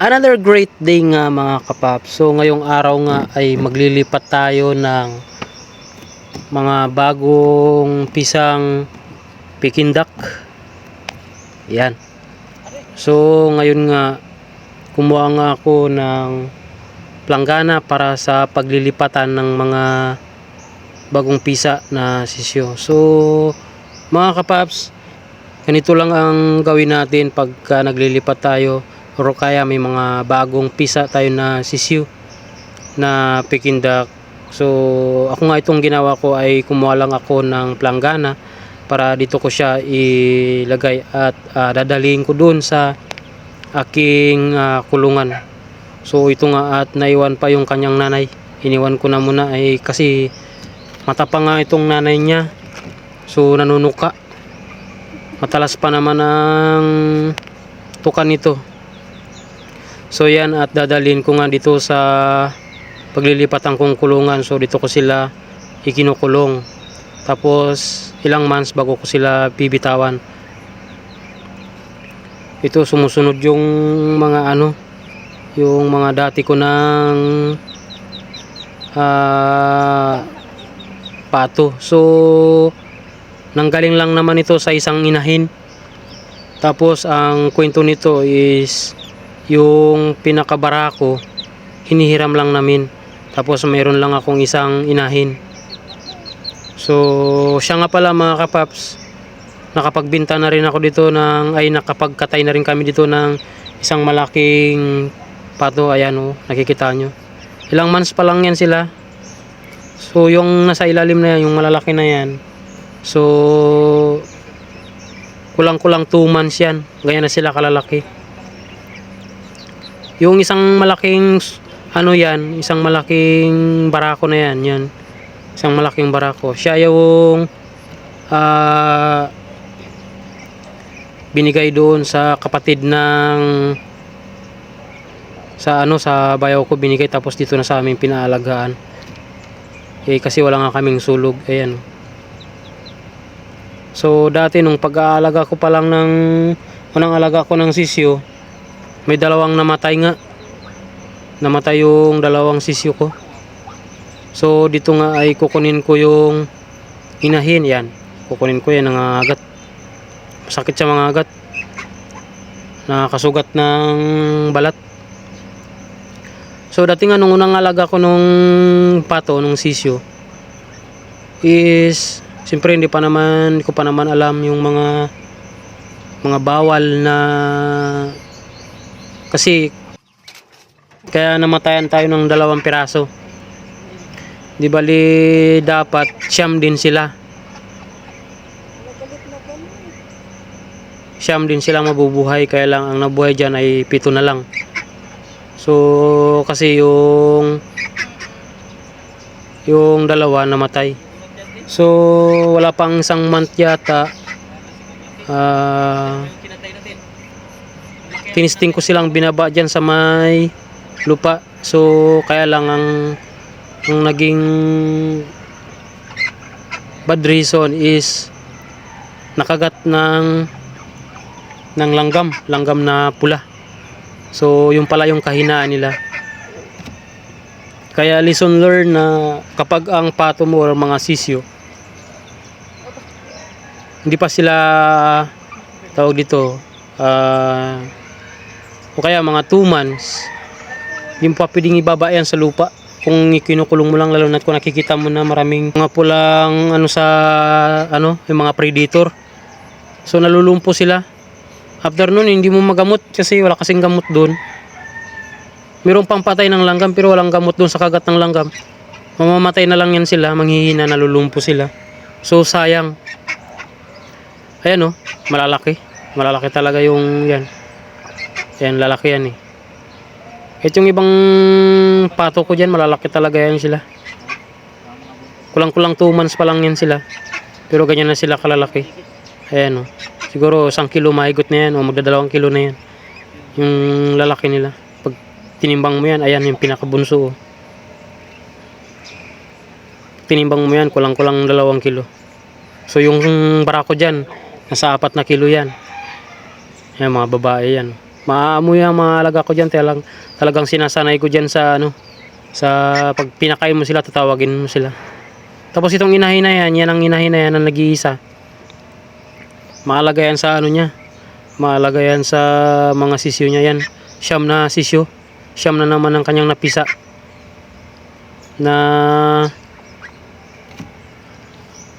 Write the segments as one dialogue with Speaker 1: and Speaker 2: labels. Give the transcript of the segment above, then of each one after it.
Speaker 1: Another great day nga mga kapap. So ngayong araw nga ay maglilipat tayo ng mga bagong pisang pikindak. Yan. So ngayon nga kumuha nga ako ng planggana para sa paglilipatan ng mga bagong pisa na sisyo. So mga kapaps, ganito lang ang gawin natin pagka naglilipat tayo o kaya may mga bagong pisa tayo na sisiyo na pikindak. So ako nga itong ginawa ko ay kumuha lang ako ng planggana para dito ko siya ilagay at ah, dadalhin ko dun sa aking ah, kulungan. So ito nga at naiwan pa yung kanyang nanay. Iniwan ko na muna ay kasi matapang nga itong nanay niya. So nanunuka. Matalas pa naman ang tukan nito. So yan at dadalhin ko nga dito sa paglilipatan kong kulungan. So dito ko sila ikinukulong. Tapos ilang months bago ko sila bibitawan. Ito sumusunod yung mga ano, yung mga dati ko ng ah, pato. So nanggaling lang naman ito sa isang inahin. Tapos ang kwento nito is yung pinakabarako hinihiram lang namin. Tapos mayroon lang akong isang inahin. So siya nga pala mga kapaps, nakapagbinta na rin ako dito ng ay nakapagkatay na rin kami dito ng isang malaking pato. Ayan oh nakikita nyo. Ilang months pa lang yan sila. So yung nasa ilalim na yan yung malalaki na yan. So kulang kulang 2 months yan. Ganyan na sila kalalaki yung isang malaking ano yan isang malaking barako na yan yan isang malaking barako. Siya yung ah binigay doon sa kapatid ng sa ano sa bayaw ko binigay tapos dito na sa amin pinaalagaan. Eh kasi wala nga kaming sulog ayan. So dati nung pag-aalaga ko pa lang ng unang alaga ko ng sisyo may dalawang namatay nga. Namatay yung dalawang sisyo ko. So dito nga ay kukunin ko yung inahin yan. Kukunin ko yan ng agat. Sakit sa mga agat. Nakakasugat ng balat. So dati nga nung unang alaga ko nung pato nung sisyo is siyempre hindi pa naman hindi ko pa naman alam yung mga mga bawal na kasi kaya namatayan tayo ng dalawang piraso. Di bali dapat siyam din sila. Siyam din silang mabubuhay kaya lang ang nabuhay dyan ay pito na lang. So kasi yung yung dalawa namatay. So wala pang isang month yata ah tinisting ko silang binaba dyan sa may lupa so kaya lang ang ang naging bad reason is nakagat ng ng langgam, langgam na pula. So, yung pala yung kahinaan nila. Kaya lesson learned na kapag ang pato mo or mga sisyo, hindi pa sila tawag dito, ah, o kaya mga 2 months, yung pa pwedeng ibaba yan sa lupa. Kung kinukulong mo lang lalo na kung nakikita mo na maraming mga pulang ano sa ano, yung mga predator. So nalulumpo sila. After nun, hindi mo magamot kasi wala kasing gamot doon. Mayroong pang patay ng langgam pero walang gamot doon sa kagat ng langgam. Mamamatay na lang yan sila, manghihina, nalulumpo sila. So sayang. Ayan oh, malalaki. Malalaki talaga yung yan. Yan, lalaki yan eh. Yung ibang pato ko dyan, malalaki talaga yan sila. Kulang-kulang 2 months pa lang yan sila. Pero ganyan na sila kalalaki. Ayan o. Siguro isang kilo mahigot na yan o magdadalawang kilo na yan. Yung lalaki nila. Pag tinimbang mo yan, ayan yung pinakabunso o. Tinimbang mo yan, kulang-kulang dalawang kilo. So yung barako dyan, nasa apat na kilo yan. Ayan mga babae yan. Maamoy ang mga alaga ko dyan. Talagang, talagang sinasanay ko dyan sa ano, sa pag pinakain mo sila, tatawagin mo sila. Tapos itong inahin na yan, yan ang inahin na yan ang nag-iisa. Maalaga yan sa ano niya. Maalaga yan sa mga sisyo niya yan. Siyam na sisyo. Siyam na naman ang kanyang napisa. Na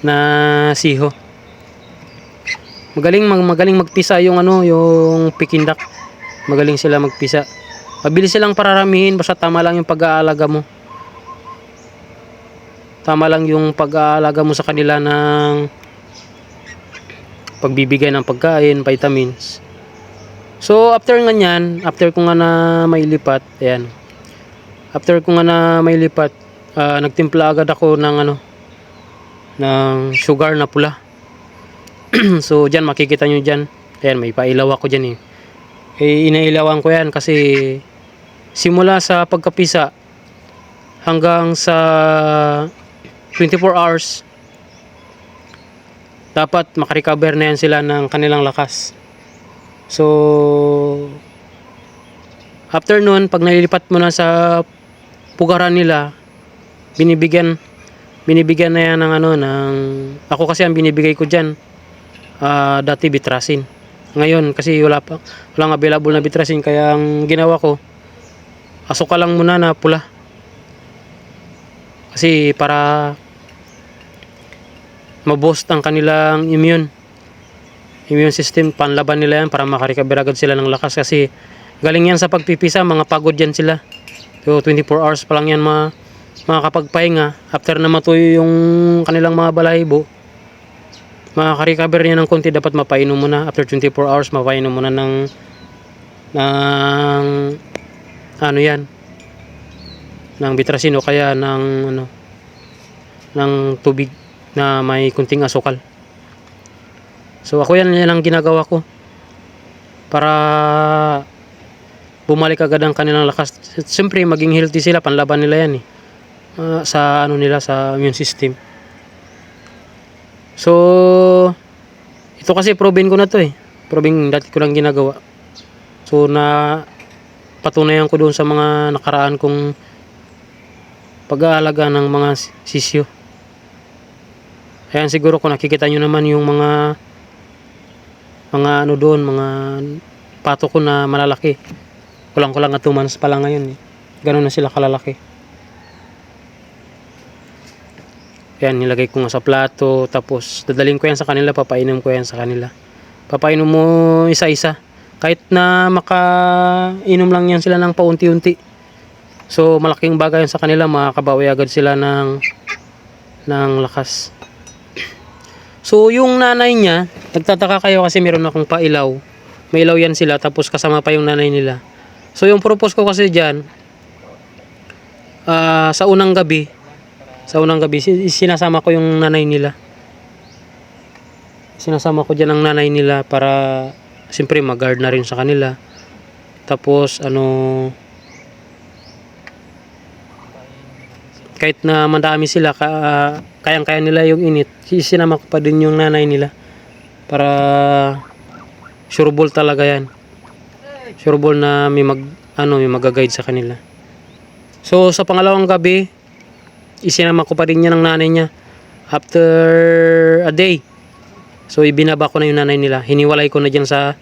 Speaker 1: na siho. Magaling mag magaling magpisa yung ano, yung pikindak. Magaling sila magpisa. Mabilis silang pararamihin basta tama lang yung pag-aalaga mo. Tama lang yung pag-aalaga mo sa kanila ng pagbibigay ng pagkain, vitamins. So after nga niyan, after ko nga na mailipat, ayan. After ko nga na mailipat, ah, nagtimpla agad ako ng ano ng sugar na pula. so diyan makikita nyo diyan. Ayan, may pailaw ako diyan eh. Eh inailawan ko 'yan kasi simula sa pagkapisa hanggang sa 24 hours dapat makarecover na yan sila ng kanilang lakas. So, after nun, pag nalilipat mo na sa pugaran nila, binibigyan, binibigyan na yan ng ano, ng, ako kasi ang binibigay ko dyan, ah, dati bitrasin. Ngayon, kasi wala pa, walang available na bitrasin, kaya ang ginawa ko, asuka lang muna na pula. Kasi para maboost ang kanilang immune immune system panlaban nila yan para makarecover agad sila ng lakas. Kasi galing yan sa pagpipisa mga pagod yan sila. So 24 hours pa lang yan ma makakapagpahinga. After na matuyo yung kanilang mga balahibo makaka-recover niya ng konti dapat mapainom muna after 24 hours mapainom muna ng ng ano yan ng bitrasin o kaya ng ano ng tubig na may kunting asukal. So ako yan, yan ang ginagawa ko para bumalik agad ang kanilang lakas. Siyempre maging healthy sila, panlaban nila yan eh. Ah, sa ano nila sa immune system. So ito kasi proven ko na to eh. Proven dati ko lang ginagawa. So na patunayan ko doon sa mga nakaraan kong pag-aalaga ng mga sisyo. Ayan siguro kung nakikita nyo naman yung mga mga ano doon, mga pato ko na malalaki. Kulang-kulang at 2 months pa lang ngayon eh. Ganun na sila kalalaki. Ayan, nilagay ko nga sa plato. Tapos, dadalhin ko yan sa kanila. Papainom ko yan sa kanila. Papainom mo isa-isa. Kahit na makainom lang yan sila ng paunti-unti. So, malaking bagay yan sa kanila. Makakabawi agad sila ng ng lakas. So, yung nanay niya, nagtataka kayo kasi meron akong pailaw. May ilaw yan sila, tapos kasama pa yung nanay nila. So, yung purpose ko kasi dyan, ah, sa unang gabi, sa unang gabi, si- sinasama ko yung nanay nila. Sinasama ko dyan ang nanay nila para, siyempre, mag-guard na rin sa kanila. Tapos, ano, kahit na madami sila, ka, kayang-kaya nila yung init, sinama ko pa din yung nanay nila para sureball talaga yan. Sureball na may mag ano, may mag-guide sa kanila. So sa pangalawang gabi, isinama ko pa din niya ng nanay niya after a day. So ibinaba ko na yung nanay nila. Hiniwalay ko na diyan sa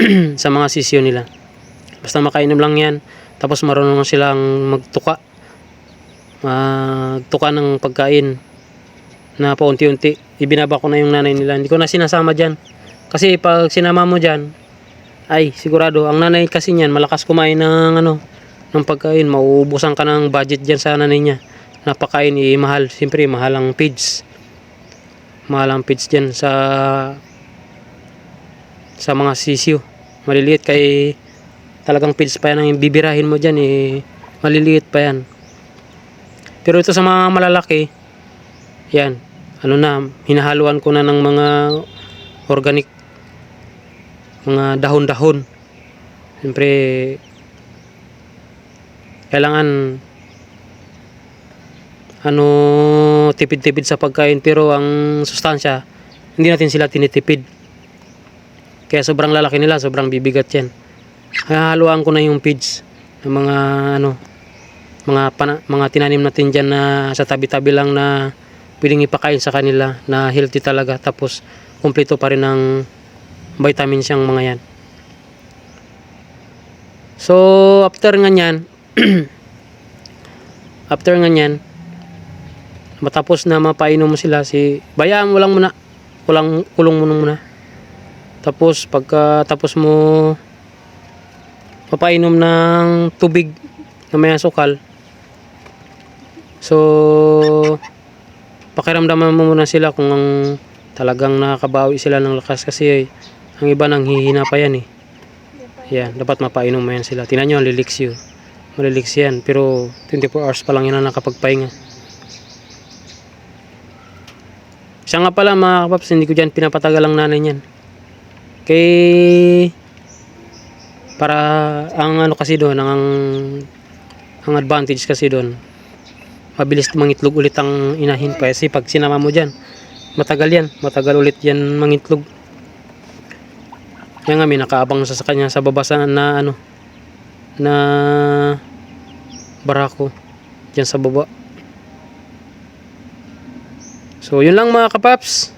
Speaker 1: sa mga sisyo nila. Basta makainom lang yan. Tapos marunong silang magtuka. Magtuka ng pagkain na paunti-unti. Ibinaba ko na yung nanay nila. Hindi ko na sinasama dyan. Kasi pag sinama mo dyan, ay sigurado, ang nanay kasi niyan, malakas kumain ng ano, ng pagkain. Mauubusan ka ng budget dyan sa nanay niya. Napakain, eh, mahal. Siyempre, mahal ang feeds. Mahal ang feeds dyan sa sa mga sisiyo. Maliliit kay talagang feeds pa yan ang bibirahin mo dyan eh. Maliliit pa yan. Pero ito sa mga malalaki, yan, ano na, hinahaluan ko na ng mga organic, mga dahon-dahon. Siyempre, kailangan ano tipid-tipid sa pagkain pero ang sustansya hindi natin sila tinitipid. Kaya sobrang lalaki nila sobrang bibigat yan. Haluan ko na yung feeds ng mga ano mga pana, mga tinanim natin diyan na sa tabi-tabi lang na pwedeng ipakain sa kanila na healthy talaga. Tapos kumpleto pa rin ng vitamins yung mga yan. So after nga yan after nga yan matapos na mapainom mo sila si bayaan mo lang muna. Kulang kulong mo muna. Tapos pagka tapos mo mapainom ng tubig na may asukal so pakiramdaman mo muna sila kung ang talagang nakakabawi sila ng lakas kasi ang iba nang hihina pa yan eh. Yan dapat mapainom mo yan sila. Tinan nyo ang maliliks yan pero 24 hours pa lang yan na nakapagpahinga siya nga pala mga kapaps hindi ko dyan pinapatagal ang nanay niyan. Kay para ang ano kasi doon ang ang advantage kasi doon mabilis mangitlog ulit ang inahin. Pa kasi pag sinama mo dyan matagal yan matagal ulit yan mangitlog. Kaya nga may nakaabang sa, kanya sa babasa na ano na barako dyan sa baba so yun lang mga kapaps